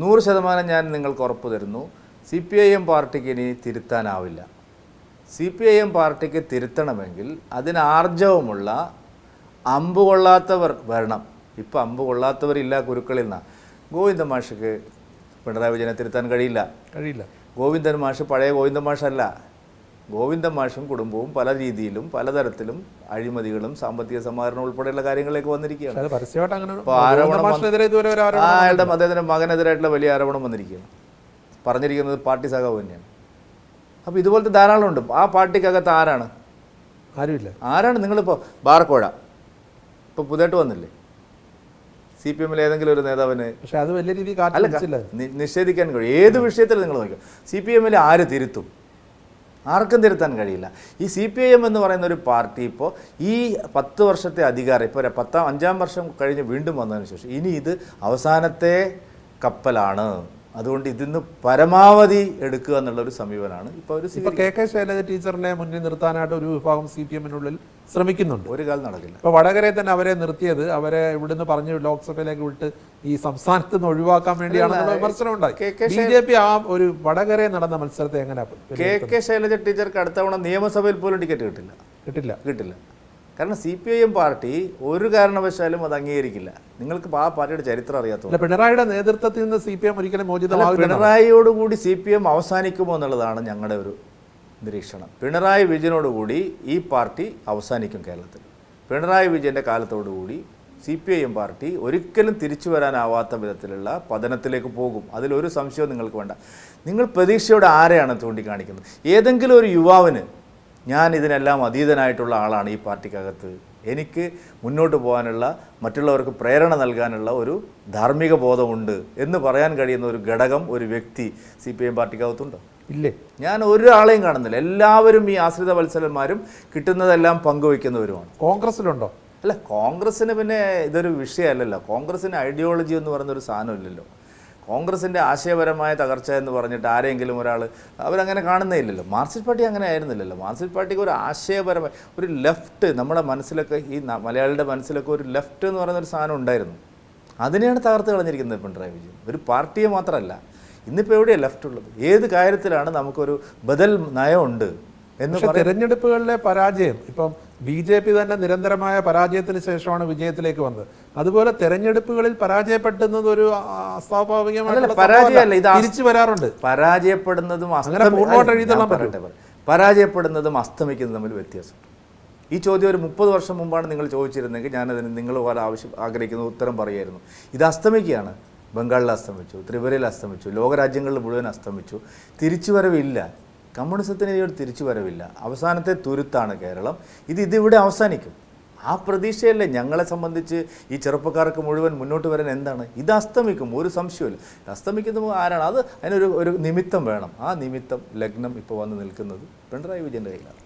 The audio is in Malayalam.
നൂറ് ശതമാനം ഞാൻ നിങ്ങൾക്ക് ഉറപ്പ് തരുന്നു. സി പി ഐ എം പാർട്ടിക്ക് ഇനി തിരുത്താനാവില്ല. സി പി ഐ എം പാർട്ടിക്ക് തിരുത്തണമെങ്കിൽ അതിന് ആർജവമുള്ള അമ്പ് കൊള്ളാത്തവർ വരണം. ഇപ്പം അമ്പ് കൊള്ളാത്തവരില്ല കുരുക്കളിൽ നിന്നാണ് ഗോവിന്ദ മാഷക്ക് പിണറായി വിജയനെ തിരുത്താൻ കഴിയില്ല. കഴിയില്ല. ഗോവിന്ദൻ മാഷ് പഴയ ഗോവിന്ദൻ മാഷല്ല. ഗോവിന്ദൻ മാഷും കുടുംബവും പല രീതിയിലും പലതരത്തിലും അഴിമതികളും സാമ്പത്തിക സമാഹരണം ഉൾപ്പെടെയുള്ള കാര്യങ്ങളിലേക്ക് വന്നിരിക്കുകയാണ്. ആരോപണം അദ്ദേഹത്തിന്റെ മകനെതിരായിട്ടുള്ള വലിയ ആരോപണം വന്നിരിക്കുകയാണ്. പറഞ്ഞിരിക്കുന്നത് പാർട്ടി സഖാവ് തന്നെയാണ്. അപ്പോൾ ഇതുപോലത്തെ ധാരാളം ഉണ്ട്. ആ പാർട്ടിക്കകത്ത് ആരാണ്? ആരുമില്ല. ആരാണ് നിങ്ങളിപ്പോൾ ബാർക്കോഴ. ഇപ്പോൾ പുതിയതായിട്ട് വന്നില്ലേ? സി പി എമ്മിൽ ഏതെങ്കിലും ഒരു നേതാവിന് പക്ഷേ അത് വലിയ രീതിയിൽ നിഷേധിക്കാൻ കഴിയും. ഏത് വിഷയത്തിൽ നിങ്ങൾ നോക്കുക സി പി എമ്മിൽ ആര് തിരുത്തും? ആർക്കും തിരുത്താൻ കഴിയില്ല. ഈ സി പി ഐ എം എന്ന് പറയുന്ന ഒരു പാർട്ടി ഇപ്പോൾ ഈ പത്ത് വർഷത്തെ അധികാരം ഇപ്പോൾ പത്താം അഞ്ചാം വർഷം കഴിഞ്ഞ് വീണ്ടും വന്നതിന് ശേഷം ഇനി ഇത് അവസാനത്തെ കപ്പലാണ്. അതുകൊണ്ട് ഇതിന്ന് പരമാവധി എടുക്കുക എന്നുള്ള ഒരു സമീപനമാണ്. ഇപ്പോൾ ഒരു ഇപ്പൊ കെ കെ ശൈലജ ടീച്ചറിനെ മുന്നിൽ നിർത്താനായിട്ട് ഒരു വിഭാഗം സി പി എമ്മിനുള്ളിൽ ശ്രമിക്കുന്നുണ്ട്. ഒരു കാലം നടക്കില്ല. ഇപ്പൊ വടകരയിൽ തന്നെ അവരെ നിർത്തിയത് അവരെ ഇവിടുന്ന് പറഞ്ഞു ലോക്സഭയിലേക്ക് വിട്ട് ഈ സംസ്ഥാനത്ത് നിന്ന് ഒഴിവാക്കാൻ വേണ്ടിയാണെന്നുള്ള വിമർശനം ഉണ്ടായി ബി ജെ പി ആ ഒരു വടകരയിൽ നടന്ന മത്സരത്തെ എങ്ങനെ കെ കെ ശൈലജ ടീച്ചർക്ക് അടുത്ത തവണ നിയമസഭയിൽ പോലും ടിക്കറ്റ് കിട്ടില്ല. കിട്ടില്ല. കിട്ടില്ല. കാരണം C P I M party ഒരു കാരണവശാലും അത് അംഗീകരിക്കില്ല. നിങ്ങൾക്ക് ആ പാർട്ടിയുടെ ചരിത്രം അറിയാത്തത് പിണറായിയുടെ നേതൃത്വത്തിൽ നിന്ന് സി പി എം ഒരിക്കലും മോചിതമാകില്ല പിണറായിയോടുകൂടി സി പി എം അവസാനിക്കുമോ എന്നുള്ളതാണ് ഞങ്ങളുടെ ഒരു നിരീക്ഷണം. പിണറായി വിജയനോടുകൂടി ഈ പാർട്ടി അവസാനിക്കും കേരളത്തിൽ. പിണറായി വിജയന്റെ കാലത്തോടുകൂടി C P I M party ഒരിക്കലും തിരിച്ചു വരാനാവാത്ത വിധത്തിലുള്ള പതനത്തിലേക്ക് പോകും. അതിലൊരു സംശയവും നിങ്ങൾക്ക് വേണ്ട. നിങ്ങൾ പ്രതീക്ഷയോടെ ആരെയാണ് ചൂണ്ടിക്കാണിക്കുന്നത്? ഏതെങ്കിലും ഒരു യുവാവിന് ഞാൻ ഇതിനെല്ലാം അതീതനായിട്ടുള്ള ആളാണ് ഈ പാർട്ടിക്കകത്ത്. എനിക്ക് മുന്നോട്ട് പോകാനുള്ള മറ്റുള്ളവർക്ക് പ്രേരണ നൽകാനുള്ള ഒരു ധാർമ്മിക ബോധമുണ്ട് എന്ന് പറയാൻ കഴിയുന്ന ഒരു ഘടകം ഒരു വ്യക്തി സി പി എം പാർട്ടിക്കകത്തുണ്ടോ? ഇല്ലേ. ഞാൻ ഒരാളെയും കാണുന്നില്ല. എല്ലാവരും ഈ ആശ്രിത വത്സലന്മാരും കിട്ടുന്നതെല്ലാം പങ്കുവയ്ക്കുന്നവരുമാണ്. കോൺഗ്രസിലുണ്ടോ അല്ല കോൺഗ്രസ്സിന് പിന്നെ ഇതൊരു വിഷയമല്ലല്ലോ. കോൺഗ്രസ്സിന് ഐഡിയോളജി എന്ന് പറയുന്ന പറയുന്നൊരു സാധനമില്ലല്ലോ. കോൺഗ്രസിന്റെ ആശയപരമായ തകർച്ച എന്ന് പറഞ്ഞിട്ട് ആരെങ്കിലും ഒരാൾ അവരങ്ങനെ കാണുന്നേ ഇല്ലല്ലോ മാർക്സിസ്റ്റ് പാർട്ടി അങ്ങനെ ആയിരുന്നില്ലല്ലോ. മാർക്സിസ്റ്റ് പാർട്ടിക്ക് ഒരു ആശയപരമായ ഒരു ലെഫ്റ്റ് നമ്മുടെ മനസ്സിലൊക്കെ ഈ മലയാളിയുടെ മനസ്സിലൊക്കെ ഒരു ലെഫ്റ്റ് എന്ന് പറയുന്ന ഒരു സാധനം ഉണ്ടായിരുന്നു. അതിനെയാണ് തകർത്ത് കളഞ്ഞിരിക്കുന്നത് പിണറായി വിജയൻ. ഒരു പാർട്ടിയെ മാത്രമല്ല ഇന്നിപ്പോൾ എവിടെയാണ് ലെഫ്റ്റ് ഉള്ളത്? ഏത് കാര്യത്തിലാണ് നമുക്കൊരു ബദൽ നയമുണ്ട് എന്ന് തെരഞ്ഞെടുപ്പുകളിലെ പരാജയം ഇപ്പം ബി ജെ പി തന്നെ നിരന്തരമായ പരാജയത്തിന് ശേഷമാണ് വിജയത്തിലേക്ക് വന്നത്. അതുപോലെ തെരഞ്ഞെടുപ്പുകളിൽ പരാജയപ്പെടുന്നത് ഒരു അസ്വാഭാവികമായിട്ടുള്ള തിരിച്ചു വരാറുണ്ട്. പരാജയപ്പെടുന്നതും അങ്ങനെ പൂർണമായിട്ട് പറയട്ടെ, പറയട്ടെ. പരാജയപ്പെടുന്നതും അസ്തമിക്കുന്നതും തമ്മിൽ വ്യത്യാസം. ഈ ചോദ്യം ഒരു മുപ്പത് വർഷം മുമ്പാണ് നിങ്ങൾ ചോദിച്ചിരുന്നെങ്കിൽ ഞാനതിന് നിങ്ങൾ പോലെ ആവശ്യം ആഗ്രഹിക്കുന്ന ഉത്തരം പറയായിരുന്നു. ഇത് അസ്തമിക്കുകയാണ്. ബംഗാളിൽ അസ്തമിച്ചു ത്രിപുരയിൽ അസ്തമിച്ചു ലോകരാജ്യങ്ങളിൽ മുഴുവൻ അസ്തമിച്ചു. തിരിച്ചുവരവില്ല. കമ്മ്യൂണിസത്തിന് ഇനി തിരിച്ചു വരവില്ല. അവസാനത്തെ തുരുത്താണ് കേരളം. ഇത് ഇതിവിടെ അവസാനിക്കും. ആ പ്രതീക്ഷയല്ലേ ഞങ്ങളെ സംബന്ധിച്ച് ഈ ചെറുപ്പക്കാർക്ക് മുഴുവൻ മുന്നോട്ട് വരാൻ എന്താണ്? ഇത് അസ്തമിക്കും. ഒരു സംശയമില്ല അസ്തമിക്കുന്ന ആരാണ്? അത് അതിനൊരു ഒരു നിമിത്തം വേണം. ആ നിമിത്തം ലഗ്നം ഇപ്പോൾ വന്ന് നിൽക്കുന്നത് പിണറായി വിജയന്റെ കയ്യിലാണ്.